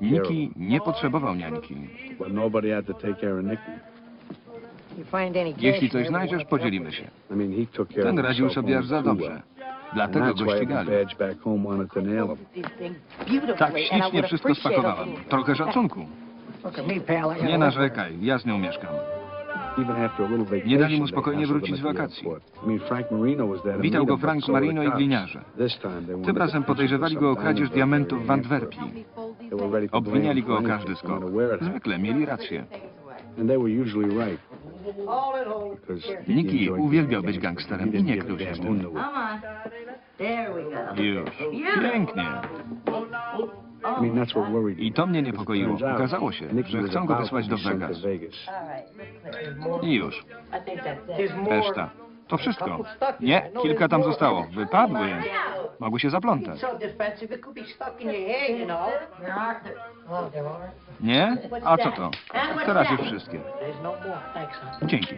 Niki nie potrzebował niańki. Jeśli coś znajdziesz, podzielimy się. Ten radził sobie aż za dobrze. Dlatego go ścigali. Tak ślicznie wszystko spakowałem. Trochę szacunku. Nie narzekaj, ja z nią mieszkam. Nie dali mu spokojnie wrócić z wakacji. Witał go Frank Marino i gliniarze. Tym razem podejrzewali go o kradzież diamentów w Antwerpii. Obwiniali go o każdy skok. Zwykle mieli rację. Niki uwielbiał być gangsterem i nie krył się z tym. Już. Pięknie. I worried I to mnie niepokoiło. Okazało się, że chcą go wysłać do Vegas. I już. Reszta. To wszystko. Nie, kilka tam zostało. Wypadły. Mogły się zaplątać. Nie? A co to? Teraz już wszystkie. No. Dzięki.